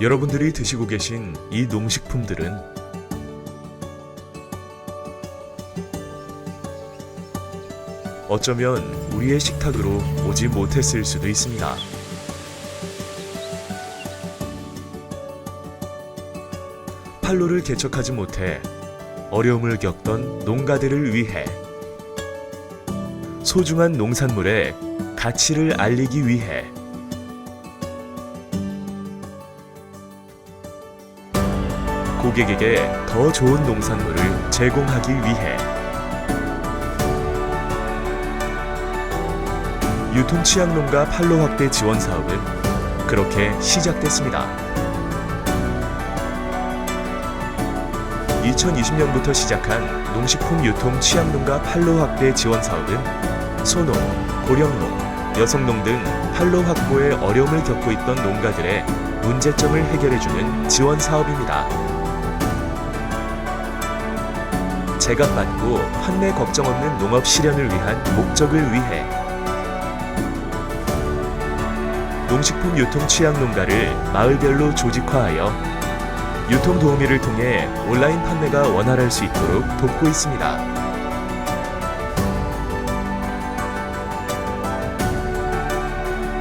여러분들이 드시고 계신 이 농식품들은 어쩌면 우리의 식탁으로 오지 못했을 수도 있습니다. 판로를 개척하지 못해 어려움을 겪던 농가들을 위해 소중한 농산물의 가치를 알리기 위해 고객에게 더 좋은 농산물을 제공하기 위해 유통 취약 농가 판로 확대 지원 사업은 그렇게 시작됐습니다. 2020년부터 시작한 농식품 유통 취약 농가 판로 확대 지원 사업은 소농, 고령농, 여성농 등 판로 확보에 어려움을 겪고 있던 농가들의 문제점을 해결해주는 지원 사업입니다. 제값받고 판매 걱정 없는 농업 실현을 위한 목적을 위해 농식품 유통 취약 농가를 마을별로 조직화하여 유통 도우미를 통해 온라인 판매가 원활할 수 있도록 돕고 있습니다.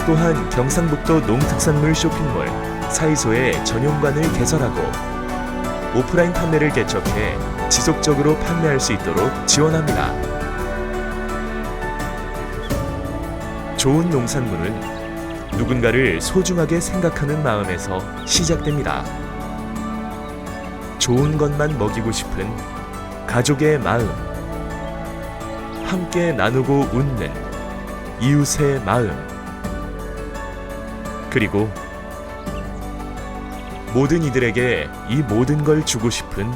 또한 경상북도 농특산물 쇼핑몰 사이소의 전용관을 개설하고 오프라인 판매를 개척해 지속적으로 판매할 수 있도록 지원합니다. 좋은 농산물은 누군가를 소중하게 생각하는 마음에서 시작됩니다. 좋은 것만 먹이고 싶은 가족의 마음, 함께 나누고 웃는 이웃의 마음, 그리고 모든 이들에게 이 모든 걸 주고 싶은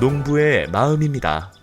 농부의 마음입니다.